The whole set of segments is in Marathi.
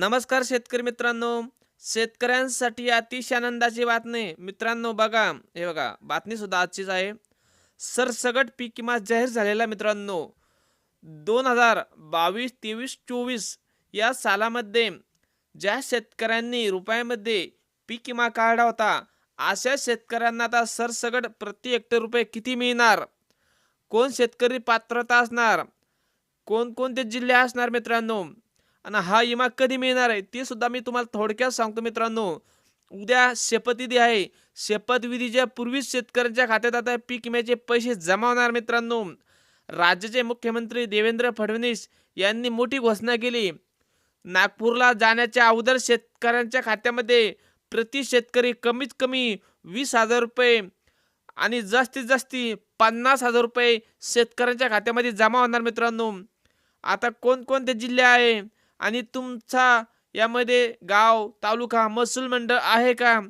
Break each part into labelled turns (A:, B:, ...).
A: नमस्कार शेतकरी मित्रांनो. शेतकऱ्यांसाठी अतिशय आनंदाची बातमी. मित्रांनो बघा हे बघा बातमी सुद्धा आजचीच आहे. सरसगट पीक विमा जाहीर झालेला मित्रांनो. दोन हजार बावीस तेवीस चोवीस या सालामध्ये ज्या शेतकऱ्यांनी रुपयामध्ये पीक विमा काढला होता अशा शेतकऱ्यांना आता सरसगट प्रति हेक्टर रुपये किती मिळणार? कोण शेतकरी पात्रता असणार? कोणकोणते जिल्हे असणार मित्रांनो? आणि हा विमा कधी मिळणार आहे? ते सुद्धा मी तुम्हाला थोडक्यात सांगतो मित्रांनो. उद्या शपथविधी आहे. शपथविधीच्या पूर्वीच शेतकऱ्यांच्या खात्यात आता पीक विम्याचे पैसे जमा होणार मित्रांनो. राज्याचे मुख्यमंत्री देवेंद्र फडणवीस यांनी मोठी घोषणा केली. नागपूरला जाण्याच्या अगोदर शेतकऱ्यांच्या खात्यामध्ये प्रति शेतकरी कमीत कमी वीस हजार रुपये आणि जास्तीत जास्ती पन्नास हजार रुपये शेतकऱ्यांच्या खात्यामध्ये जमा होणार मित्रांनो. आता कोणकोणते जिल्हे आहे? आणि तुमचा यामध्ये गाव तालुका महसूल मंडळ आहे का?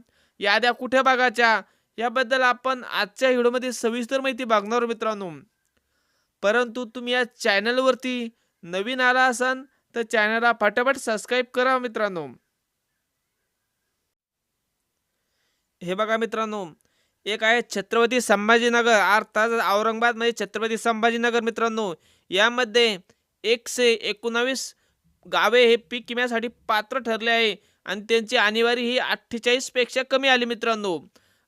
A: याद्या कुठे बघायच्या? याबद्दल आपण आजच्या व्हिडिओमध्ये सविस्तर माहिती बघणार मित्रांनो. परंतु तुम्ही या चॅनलवरती नवीन आला असाल तर चॅनलला फटाफट सबस्क्राईब करा मित्रांनो. हे बघा मित्रांनो एक आहे छत्रपती संभाजीनगर अर्थात औरंगाबादमध्ये छत्रपती संभाजीनगर मित्रांनो. यामध्ये एकशे एकोणावीस गावे हे पीक विम्यासाठी पात्र ठरले आहे आणि त्यांची आणीवारी ही अठ्ठेचाळीसपेक्षा कमी आली मित्रांनो.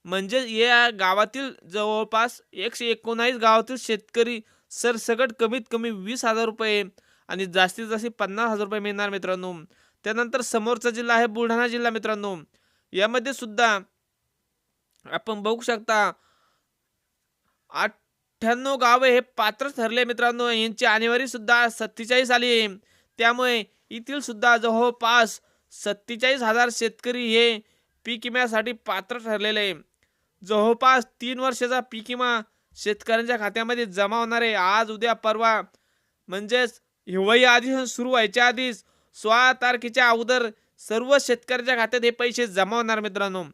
A: म्हणजे या गावातील जवळपास एकशे एकोणावीस गावातील शेतकरी सरसकट कमीत कमी वीस हजार रुपये आणि जास्तीत जास्त पन्नास हजार रुपये मिळणार मित्रांनो. त्यानंतर समोरचा जिल्हा आहे बुलढाणा जिल्हा मित्रांनो. यामध्ये सुद्धा आपण बघू शकता अठ्ठ्याण्णव गावे हे पात्र ठरले मित्रांनो. यांची आणीवारी सुद्धा सत्तेचाळीस आली आहे. त्यामुळे येथील सुद्धा जवळपास सत्तेचाळीस हजार शेतकरी हे पीक विम्यासाठी पात्र ठरलेले आहे. जवळपास तीन वर्षाचा पीक विमा शेतकऱ्यांच्या खात्यामध्ये जमा होणार आहे. आज उद्या परवा म्हणजेच हिवाळी अधिवेशन सुरू व्हायच्या आधीच सोळा तारखेच्या अगोदर सर्व शेतकऱ्याच्या खात्यात हे पैसे जमा होणार मित्रांनो.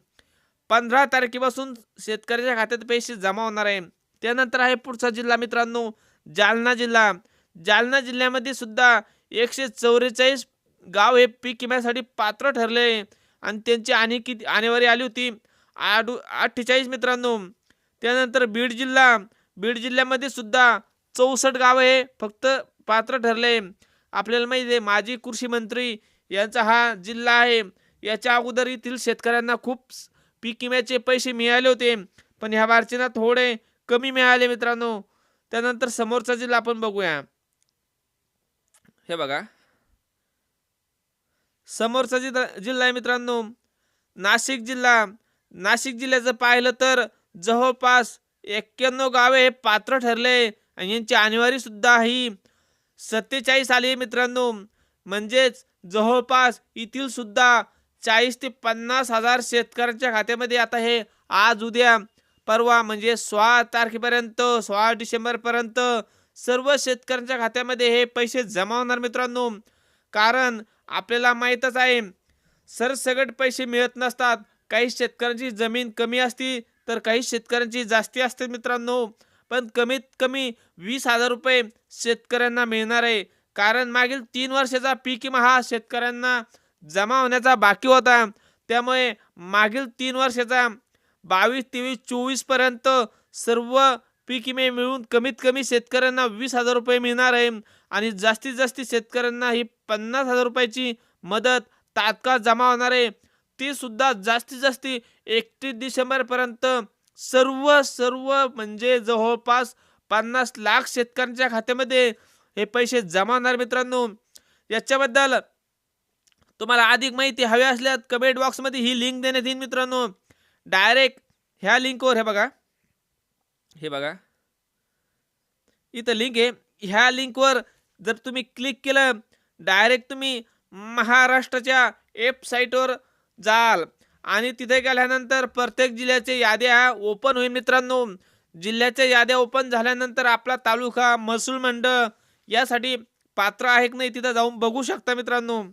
A: पंधरा तारखेपासून शेतकऱ्याच्या खात्यात पैसे जमा होणार आहे. त्यानंतर आहे पुढचा जिल्हा मित्रांनो जालना जिल्हा. जालना जिल्ह्यामध्ये सुद्धा एकशे चौवेचाळीस गाव हे पीक विम्यासाठी पात्र ठरले. आणि त्यांची आणि किती आणेवारी आली होती. आठ अठ्ठेचाळीस मित्रांनो. त्यानंतर बीड जिल्हा बीड जिल्ह्यामध्ये सुद्धा चौसष्ट गाव हे फक्त पात्र ठरले. आपल्याला माहिती आहे माजी कृषी मंत्री यांचा हा जिल्हा आहे. याच्या अगोदर येथील शेतकऱ्यांना खूप पीक विम्याचे पैसे मिळाले होते. पण ह्या बारचीना थोडे कमी मिळाले मित्रांनो. त्यानंतर समोरचा जिल्हा आपण बघूया. हे बघा. समोरचा जिल्हा जिल्हा आहे मित्रांनो नाशिक जिल्हा. नाशिक जिल्ह्याचं पाहिलं तर जवळपास एक्क्याण्णव गावे हे पात्र ठरले आणि यांची आणीवारी सुद्धा ही सत्तेचाळीस आली आहे मित्रांनो. म्हणजेच जवळपास येथील सुद्धा चाळीस ते पन्नास हजार शेतकऱ्यांच्या खात्यामध्ये आता हे आज उद्या परवा म्हणजे सोळा तारखेपर्यंत सोळा डिसेंबरपर्यंत सर्व शेतकऱ्यांच्या खात्यामध्ये हे पैसे जमा होणार मित्रांनो. कारण आपल्याला माहीतच आहे सरसगट पैसे मिळत नसतात. काही शेतकऱ्यांची जमीन कमी असती तर काही शेतकऱ्यांची जास्ती असते मित्रांनो. पण कमीत कमी वीस हजार रुपये शेतकऱ्यांना मिळणार आहे. कारण मागील तीन वर्षाचा पीक विमा हा शेतकऱ्यांना जमा होण्याचा बाकी होता. त्यामुळे मागील तीन वर्षाचा बावीस तेवीस चोवीसपर्यंत सर्व पीक विमे मिळून कमीत कमी शेतकऱ्यांना वीस हजार रुपये मिळणार आहे. आणि जास्तीत जास्त शेतकऱ्यांना ही पन्नास हजार रुपयाची मदत तात्काळ जमा होणार आहे. ती सुद्धा जास्तीत जास्त एकतीस डिसेंबरपर्यंत सर्व सर्व म्हणजे जवळपास पन्नास लाख शेतकऱ्यांच्या खात्यामध्ये हे पैसे जमा होणार मित्रांनो. याच्याबद्दल तुम्हाला अधिक माहिती हवी असल्यास कमेंट बॉक्समध्ये ही लिंक देण्यात येईल मित्रांनो. डायरेक्ट ह्या लिंकवर हे बघा. हे बघा. इथं लिंक आहे. ह्या लिंकवर जर तुम्ही क्लिक केलं डायरेक्ट तुम्ही महाराष्ट्राच्या वेबसाईटवर जाल. आणि तिथे गेल्यानंतर प्रत्येक जिल्ह्याच्या याद्या ओपन होईल मित्रांनो. जिल्ह्याच्या याद्या ओपन झाल्यानंतर आपला तालुका महसूल मंडळ यासाठी पात्र आहे की नाही तिथं जाऊन बघू शकता मित्रांनो.